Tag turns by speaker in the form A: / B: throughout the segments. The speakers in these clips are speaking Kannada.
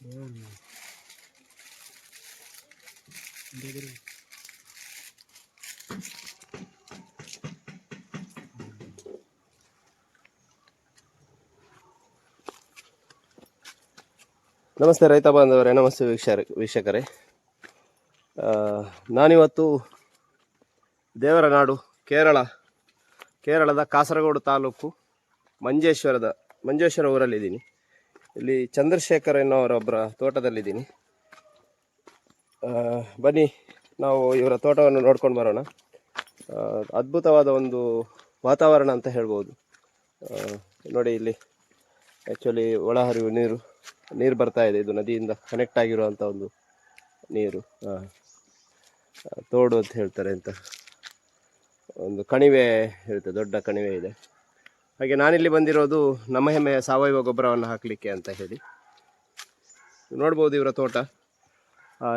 A: ನಮಸ್ತೆ ರೈತ ಬಾಂಧವರೇ, ನಮಸ್ತೆ ವೀಕ್ಷರ, ವೀಕ್ಷಕರೇ. ನಾನಿವತ್ತು ದೇವರ ನಾಡು, ಕೇರಳ, ಕೇರಳದ ಕಾಸರಗೋಡು ತಾಲೂಕು ಮಂಜೇಶ್ವರದ, ಮಂಜೇಶ್ವರ ಊರಲ್ಲಿದ್ದೀನಿ. ಇಲ್ಲಿ ಚಂದ್ರಶೇಖರ್ ಎನ್ನುವರೊಬ್ಬರ ತೋಟದಲ್ಲಿದ್ದೀನಿ. ಬನ್ನಿ, ನಾವು ಇವರ ತೋಟವನ್ನು ನೋಡ್ಕೊಂಡು ಬರೋಣ. ಅದ್ಭುತವಾದ ಒಂದು ವಾತಾವರಣ ಅಂತ ಹೇಳ್ಬೋದು. ನೋಡಿ ಇಲ್ಲಿ ಆ್ಯಕ್ಚುಲಿ ಒಳಹರಿವು ನೀರು ನೀರು ಬರ್ತಾ ಇದೆ. ಇದು ನದಿಯಿಂದ ಕನೆಕ್ಟ್ ಆಗಿರುವಂಥ ಒಂದು ನೀರು. ತೋಡು ಅಂತ ಹೇಳ್ತಾರೆ ಅಂತ. ಒಂದು ಕಣಿವೆ ಇರುತ್ತೆ ದೊಡ್ಡ ಕಣಿವೆ ಇದೆ. ಹಾಗೆ ನಾನಿಲ್ಲಿ ಬಂದಿರೋದು ನಮ್ಮ ಹೆಮ್ಮೆಯ ಸಾವಯವ ಗೊಬ್ಬರವನ್ನು ಹಾಕಲಿಕ್ಕೆ ಅಂತ ಹೇಳಿ. ನೋಡ್ಬೋದು ಇವರ ತೋಟ.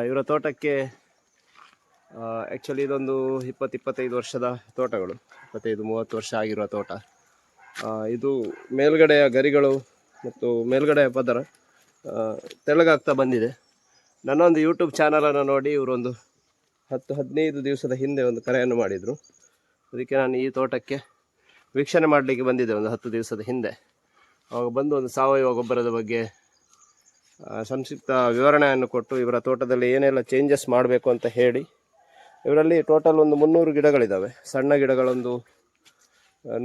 A: ಇವರ ತೋಟಕ್ಕೆ ಆ್ಯಕ್ಚುಲಿ ಇದೊಂದು ಇಪ್ಪತ್ತು, ಇಪ್ಪತ್ತೈದು ವರ್ಷದ ತೋಟಗಳು. ಇಪ್ಪತ್ತೈದು, ಮೂವತ್ತು ವರ್ಷ ಆಗಿರುವ ತೋಟ. ಇದು ಮೇಲ್ಗಡೆಯ ಗರಿಗಳು ಮತ್ತು ಮೇಲ್ಗಡೆಯ ಪದರ ತೆಳಗಾಗ್ತಾ ಬಂದಿದೆ. ನನ್ನೊಂದು ಯೂಟ್ಯೂಬ್ ಚಾನಲನ್ನು ನೋಡಿ ಇವರೊಂದು ಹತ್ತು, ಹದಿನೈದು ದಿವಸದ ಹಿಂದೆ ಒಂದು ಕರೆಯನ್ನು ಮಾಡಿದರು. ಅದಕ್ಕೆ ನಾನು ಈ ತೋಟಕ್ಕೆ ವೀಕ್ಷಣೆ ಮಾಡಲಿಕ್ಕೆ ಬಂದಿದ್ದೆ ಒಂದು ಹತ್ತು ದಿವಸದ ಹಿಂದೆ. ಅವಾಗ ಬಂದು ಒಂದು ಸಾವಯವ ಗೊಬ್ಬರದ ಬಗ್ಗೆ ಸಂಕ್ಷಿಪ್ತ ವಿವರಣೆಯನ್ನು ಕೊಟ್ಟು ಇವರ ತೋಟದಲ್ಲಿ ಏನೆಲ್ಲ ಚೇಂಜಸ್ ಮಾಡಬೇಕು ಅಂತ ಹೇಳಿ, ಇವರಲ್ಲಿ ಟೋಟಲ್ ಒಂದು ಮುನ್ನೂರು ಗಿಡಗಳಿದ್ದಾವೆ ಸಣ್ಣ ಗಿಡಗಳೊಂದು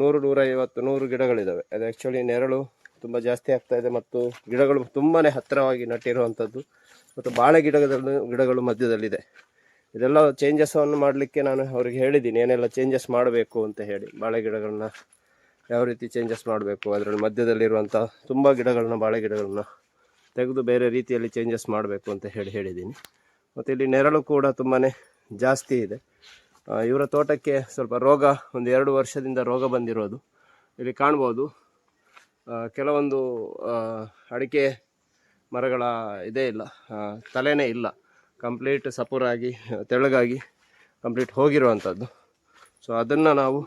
A: ನೂರು, ನೂರೈವತ್ತು, ನೂರು ಗಿಡಗಳಿದ್ದಾವೆ ಅದು ಆ್ಯಕ್ಚುಲಿ ನೆರಳು ತುಂಬ ಜಾಸ್ತಿ ಆಗ್ತಾ ಇದೆ ಮತ್ತು ಗಿಡಗಳು ತುಂಬಾ ಹತ್ತಿರವಾಗಿ ನಟ್ಟಿರುವಂಥದ್ದು ಮತ್ತು ಬಾಳೆ ಗಿಡಗಳು ಗಿಡಗಳು ಮಧ್ಯದಲ್ಲಿದೆ. ಇದೆಲ್ಲ ಚೇಂಜಸ್ಸನ್ನು ಮಾಡಲಿಕ್ಕೆ ನಾನು ಅವ್ರಿಗೆ ಹೇಳಿದ್ದೀನಿ. ಏನೆಲ್ಲ ಚೇಂಜಸ್ ಮಾಡಬೇಕು ಅಂತ ಹೇಳಿ. ಬಾಳೆ ಗಿಡಗಳನ್ನ ಯಾವ ರೀತಿ ಚೇಂಜಸ್ ಮಾಡಬೇಕು, ಅದರಲ್ಲಿ ಮಧ್ಯದಲ್ಲಿರುವಂಥ ತುಂಬ ಗಿಡಗಳನ್ನ, ಬಾಳೆ ಗಿಡಗಳನ್ನ ತೆಗೆದು ಬೇರೆ ರೀತಿಯಲ್ಲಿ ಚೇಂಜಸ್ ಮಾಡಬೇಕು ಅಂತ ಹೇಳಿ ಹೇಳಿದ್ದೀನಿ. ಮತ್ತು ಇಲ್ಲಿ ನೆರಳು ಕೂಡ ತುಂಬಾ ಜಾಸ್ತಿ ಇದೆ. ಇವರ ತೋಟಕ್ಕೆ ಸ್ವಲ್ಪ ರೋಗ, ಒಂದು ಎರಡು ವರ್ಷದಿಂದ ರೋಗ ಬಂದಿರೋದು. ಇಲ್ಲಿ ಕಾಣ್ಬೋದು. ಕೆಲವೊಂದು ಅಡಿಕೆ ಮರಗಳ ಇದೇ ಇಲ್ಲ. ತಲೆನೇ ಇಲ್ಲ. ಕಂಪ್ಲೀಟ್ ಸಪೂರಾಗಿ, ತೆಳ್ಳಗಾಗಿ ಕಂಪ್ಲೀಟ್ ಹೋಗಿರುವಂಥದ್ದು. ಸೊ ಅದನ್ನು ನಾವು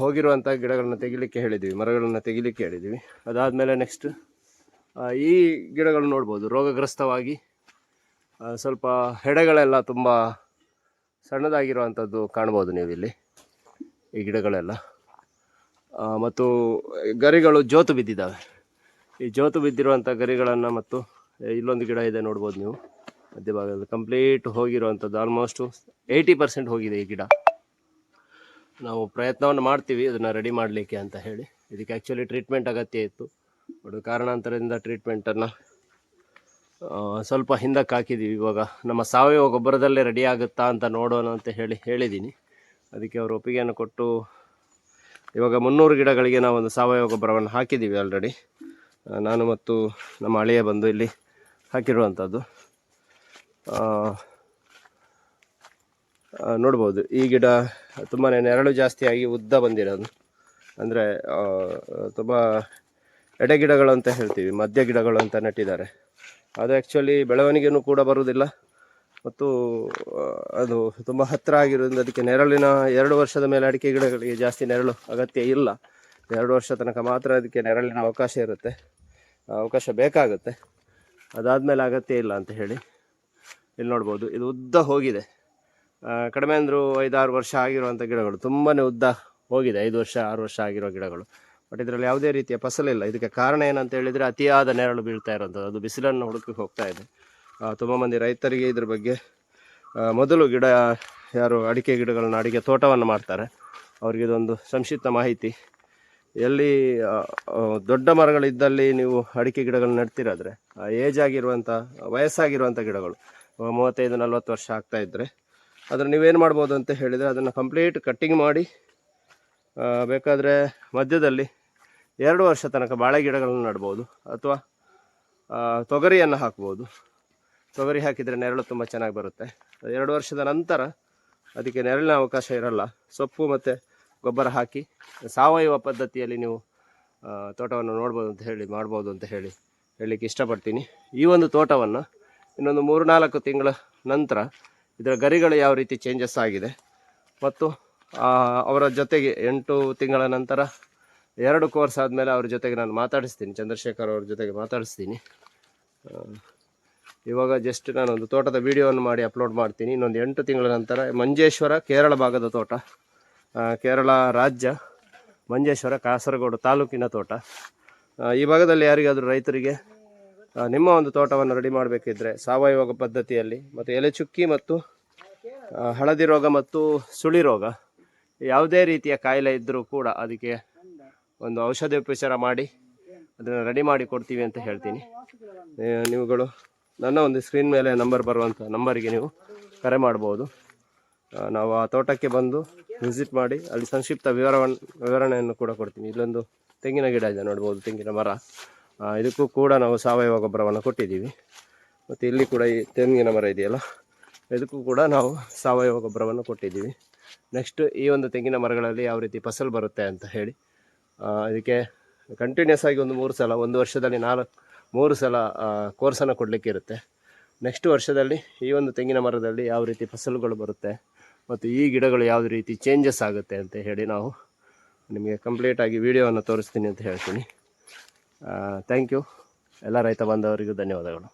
A: ಹೋಗಿರುವಂಥ ಗಿಡಗಳನ್ನು ತೆಗಿಲಿಕ್ಕೆ ಹೇಳಿದ್ದೀವಿ ಮರಗಳನ್ನು ತೆಗಿಲಿಕ್ಕೆ ಹೇಳಿದ್ದೀವಿ ಅದಾದಮೇಲೆ ನೆಕ್ಸ್ಟ್ ಈ ಗಿಡಗಳನ್ನ ನೋಡ್ಬೋದು. ರೋಗಗ್ರಸ್ತವಾಗಿ ಸ್ವಲ್ಪ ಹೆಡೆಗಳೆಲ್ಲ ತುಂಬ ಸಣ್ಣದಾಗಿರುವಂಥದ್ದು ಕಾಣ್ಬೋದು ನೀವು ಇಲ್ಲಿ ಈ ಗಿಡಗಳೆಲ್ಲ. ಮತ್ತು ಗರಿಗಳು ಜೋತು ಬಿದ್ದಿದ್ದಾವೆ. ಈ ಜೋತು ಬಿದ್ದಿರುವಂಥ ಗರಿಗಳನ್ನು ಮತ್ತು ಇಲ್ಲೊಂದು ಗಿಡ ಇದೆ, ನೋಡ್ಬೋದು ನೀವು. ಮಧ್ಯಭಾಗದಲ್ಲಿ ಕಂಪ್ಲೀಟ್ ಹೋಗಿರುವಂಥದ್ದು ಆಲ್ಮೋಸ್ಟು ಏಯ್ಟಿ ಪರ್ಸೆಂಟ್ ಹೋಗಿದೆ ಈ ಗಿಡ. ನಾವು ಪ್ರಯತ್ನವನ್ನು ಮಾಡ್ತೀವಿ ಅದನ್ನು ರೆಡಿ ಮಾಡಲಿಕ್ಕೆ ಅಂತ ಹೇಳಿ. ಇದಕ್ಕೆ ಆ್ಯಕ್ಚುಲಿ ಟ್ರೀಟ್ಮೆಂಟ್ ಅಗತ್ಯ ಇತ್ತು. ಬಟ್ ಕಾರಣಾಂತರದಿಂದ ಟ್ರೀಟ್ಮೆಂಟನ್ನು ಸ್ವಲ್ಪ ಹಿಂದಕ್ಕೆ ಹಾಕಿದ್ದೀವಿ ಇವಾಗ ನಮ್ಮ ಸಾವಯವ ಗೊಬ್ಬರದಲ್ಲೇ ರೆಡಿ ಆಗುತ್ತಾ ಅಂತ ನೋಡೋಣ ಅಂತ ಹೇಳಿ ಹೇಳಿದ್ದೀನಿ ಅದಕ್ಕೆ ಅವರು ಒಪ್ಪಿಗೆಯನ್ನು ಕೊಟ್ಟು, ಇವಾಗ ಮುನ್ನೂರು ಗಿಡಗಳಿಗೆ ನಾವು ಒಂದು ಸಾವಯವ ಗೊಬ್ಬರವನ್ನು ಹಾಕಿದ್ದೀವಿ ಆಲ್ರೆಡಿ ನಾನು ಮತ್ತು ನಮ್ಮ ಅಳಿಯ ಬಂದು ಇಲ್ಲಿ ಹಾಕಿರುವಂಥದ್ದು. ನೋಡ್ಬೋದು. ಈ ಗಿಡ ತುಂಬಾ ನೆರಳು ಜಾಸ್ತಿಯಾಗಿ ಉದ್ದ ಬಂದಿರೋದು. ಅಂದರೆ ತುಂಬ ಎಡೆ ಗಿಡಗಳು ಅಂತ ಹೇಳ್ತೀವಿ, ಮಧ್ಯ ಗಿಡಗಳು ಅಂತ ನೆಟ್ಟಿದ್ದಾರೆ. ಅದು ಆ್ಯಕ್ಚುಲಿ ಬೆಳವಣಿಗೆನೂ ಕೂಡ ಬರುವುದಿಲ್ಲ. ಮತ್ತು ಅದು ತುಂಬ ಹತ್ತಿರ ಆಗಿರೋದ್ರಿಂದ ಅದಕ್ಕೆ ನೆರಳಿನ ಎರಡು ವರ್ಷದ ಮೇಲೆ ಅಡಿಕೆ ಗಿಡಗಳಿಗೆ ಜಾಸ್ತಿ ನೆರಳು ಅಗತ್ಯ ಇಲ್ಲ. ಎರಡು ವರ್ಷ ತನಕ ಮಾತ್ರ ಅದಕ್ಕೆ ನೆರಳಿನ ಅವಕಾಶ ಇರುತ್ತೆ. ಅವಕಾಶ ಬೇಕಾಗುತ್ತೆ. ಅದಾದಮೇಲೆ ಅಗತ್ಯ ಇಲ್ಲ ಅಂತ ಹೇಳಿ ಇಲ್ಲಿ ನೋಡ್ಬೋದು. ಇದು ಉದ್ದ ಹೋಗಿದೆ. ಕಡಿಮೆ ಅಂದರೂ ಐದಾರು ವರ್ಷ ಆಗಿರುವಂಥ ಗಿಡಗಳು. ತುಂಬಾ ಉದ್ದ ಹೋಗಿದೆ. ಐದು ವರ್ಷ, ಆರು ವರ್ಷ ಆಗಿರೋ ಗಿಡಗಳು. ಬಟ್ ಇದರಲ್ಲಿ ಯಾವುದೇ ರೀತಿಯ ಫಸಲಿಲ್ಲ. ಇದಕ್ಕೆ ಕಾರಣ ಏನಂತ ಹೇಳಿದರೆ ಅತಿಯಾದ ನೆರಳು ಬೀಳ್ತಾ ಇರೋಂಥದ್ದು ಅದು ಬಿಸಿಲನ್ನು ಹುಡುಕಿ ಹೋಗ್ತಾ ಇದೆ. ತುಂಬ ಮಂದಿ ರೈತರಿಗೆ ಇದ್ರ ಬಗ್ಗೆ ಮೊದಲು ಗಿಡ ಯಾರು, ಅಡಿಕೆ ಗಿಡಗಳನ್ನ ಅಡಿಕೆ ತೋಟವನ್ನು ಮಾಡ್ತಾರೆ. ಅವ್ರಿಗೆ ಇದೊಂದು ಸಂಕ್ಷಿಪ್ತ ಮಾಹಿತಿ. ಎಲ್ಲಿ ದೊಡ್ಡ ಮರಗಳಿದ್ದಲ್ಲಿ ನೀವು ಅಡಿಕೆ ಗಿಡಗಳನ್ನ ಆ ಏಜ್ ಆಗಿರುವಂಥ ವಯಸ್ಸಾಗಿರುವಂಥ ಗಿಡಗಳು ಮೂವತ್ತೈದು, ನಲ್ವತ್ತು ವರ್ಷ ಆಗ್ತಾ ಇದ್ದರೆ ಅದನ್ನು ನೀವೇನು ಮಾಡ್ಬೋದು ಅಂತ ಹೇಳಿದರೆ ಅದನ್ನು ಕಂಪ್ಲೀಟ್ ಕಟ್ಟಿಂಗ್ ಮಾಡಿ ಬೇಕಾದರೆ ಮಧ್ಯದಲ್ಲಿ ಎರಡು ವರ್ಷ ತನಕ ಬಾಳೆ ಗಿಡಗಳನ್ನು ನೆಡ್ಬೋದು, ಅಥವಾ ತೊಗರಿಯನ್ನು ಹಾಕ್ಬೋದು. ತೊಗರಿ ಹಾಕಿದರೆ ನೆರಳು ತುಂಬ ಚೆನ್ನಾಗಿ ಬರುತ್ತೆ. ಎರಡು ವರ್ಷದ ನಂತರ ಅದಕ್ಕೆ ನೆರಳಿನ ಅವಕಾಶ ಇರಲ್ಲ. ಸೊಪ್ಪು ಮತ್ತು ಗೊಬ್ಬರ ಹಾಕಿ, ಸಾವಯವ ಪದ್ಧತಿಯಲ್ಲಿ ನೀವು ತೋಟವನ್ನು ನೋಡ್ಬೋದು ಅಂತ ಹೇಳಿ, ಮಾಡ್ಬೋದು ಅಂತ ಹೇಳಿ ಹೇಳಲಿಕ್ಕೆ ಇಷ್ಟಪಡ್ತೀನಿ. ಈ ಒಂದು ತೋಟವನ್ನು ಇನ್ನೊಂದು ಮೂರು ನಾಲ್ಕು ತಿಂಗಳ ನಂತರ ಇದರ ಗರಿಗಳು ಯಾವ ರೀತಿ ಚೇಂಜಸ್ ಆಗಿದೆ ಮತ್ತು ಅವರ ಜೊತೆಗೆ ಎಂಟು ತಿಂಗಳ ನಂತರ ಎರಡು ಕೋರ್ಸ್ ಆದಮೇಲೆ ಅವ್ರ ಜೊತೆಗೆ ನಾನು ಮಾತಾಡಿಸ್ತೀನಿ, ಚಂದ್ರಶೇಖರ್ ಅವ್ರ ಜೊತೆಗೆ ಮಾತಾಡಿಸ್ತೀನಿ. ಇವಾಗ ಜಸ್ಟ್ ನಾನೊಂದು ತೋಟದ ವಿಡಿಯೋವನ್ನು ಮಾಡಿ ಅಪ್ಲೋಡ್ ಮಾಡ್ತೀನಿ. ಇನ್ನೊಂದು ಎಂಟು ತಿಂಗಳ ನಂತರ ಮಂಜೇಶ್ವರ ಕೇರಳ ಭಾಗದ ತೋಟ. ಕೇರಳ ರಾಜ್ಯ, ಮಂಜೇಶ್ವರ, ಕಾಸರಗೋಡು ತಾಲೂಕಿನ ತೋಟ. ಈ ಭಾಗದಲ್ಲಿ ಯಾರಿಗಾದರೂ ರೈತರಿಗೆ ನಿಮ್ಮ ಒಂದು ತೋಟವನ್ನು ರೆಡಿ ಮಾಡಬೇಕಿದ್ರೆ ಸಾವಯವ ಪದ್ಧತಿಯಲ್ಲಿ ಮತ್ತು ಎಲೆ ಚುಕ್ಕಿ ಮತ್ತು ಹಳದಿ ರೋಗ ಮತ್ತು ಸುಳಿ ರೋಗ, ಯಾವುದೇ ರೀತಿಯ ಕಾಯಿಲೆ ಇದ್ದರೂ ಕೂಡ ಅದಕ್ಕೆ ಒಂದು ಔಷಧಿ ಉಪಚಾರ ಮಾಡಿ ಅದನ್ನು ರೆಡಿ ಮಾಡಿ ಕೊಡ್ತೀವಿ ಅಂತ ಹೇಳ್ತೀನಿ. ನೀವುಗಳು ನನ್ನ ಒಂದು ಸ್ಕ್ರೀನ್ ಮೇಲೆ ನಂಬರ್ ಬರುವಂಥ ನಂಬರಿಗೆ ನೀವು ಕರೆ ಮಾಡ್ಬೋದು. ನಾವು ಆ ತೋಟಕ್ಕೆ ಬಂದು ವಿಸಿಟ್ ಮಾಡಿ, ಅಲ್ಲಿ ಸಂಕ್ಷಿಪ್ತ ವಿವರವನ್ನು ವಿವರಣೆಯನ್ನು ಕೂಡ ಕೊಡ್ತೀನಿ. ಇಲ್ಲೊಂದು ತೆಂಗಿನ ಗಿಡ ಇದೆ, ನೋಡ್ಬೋದು, ತೆಂಗಿನ ಮರ. ಇದಕ್ಕೂ ಕೂಡ ನಾವು ಸಾವಯವ ಗೊಬ್ಬರವನ್ನು ಕೊಟ್ಟಿದ್ದೀವಿ. ಮತ್ತು ಇಲ್ಲಿ ಕೂಡ ಈ ತೆಂಗಿನ ಮರ ಇದೆಯಲ್ಲ, ಇದಕ್ಕೂ ಕೂಡ ನಾವು ಸಾವಯವ ಗೊಬ್ಬರವನ್ನು ಕೊಟ್ಟಿದ್ದೀವಿ. ನೆಕ್ಸ್ಟ್ ಈ ಒಂದು ತೆಂಗಿನ ಮರಗಳಲ್ಲಿ ಯಾವ ರೀತಿ ಫಸಲು ಬರುತ್ತೆ ಅಂತ ಹೇಳಿ ಇದಕ್ಕೆ ಕಂಟಿನ್ಯೂಸ್ ಆಗಿ ಒಂದು ಮೂರು ಸಲ, ಒಂದು ವರ್ಷದಲ್ಲಿ ನಾಲ್ಕು ಮೂರು ಸಲ ಕೋರ್ಸನ್ನು ಕೊಡಲಿಕ್ಕಿರುತ್ತೆ. ನೆಕ್ಸ್ಟ್ ವರ್ಷದಲ್ಲಿ ಈ ಒಂದು ತೆಂಗಿನ ಮರದಲ್ಲಿ ಯಾವ ರೀತಿ ಫಸಲುಗಳು ಬರುತ್ತೆ ಮತ್ತು ಈ ಗಿಡಗಳು ಯಾವ ರೀತಿ ಚೇಂಜಸ್ ಆಗುತ್ತೆ ಅಂತ ಹೇಳಿ ನಾವು ನಿಮಗೆ ಕಂಪ್ಲೀಟಾಗಿ ವಿಡಿಯೋವನ್ನು ತೋರಿಸ್ತೀನಿ ಅಂತ ಹೇಳ್ತೀನಿ. ಥ್ಯಾಂಕ್ ಯು ಎಲ್ಲ ರೈತ ಬಾಂಧವರಿಗೂ ಧನ್ಯವಾದಗಳು.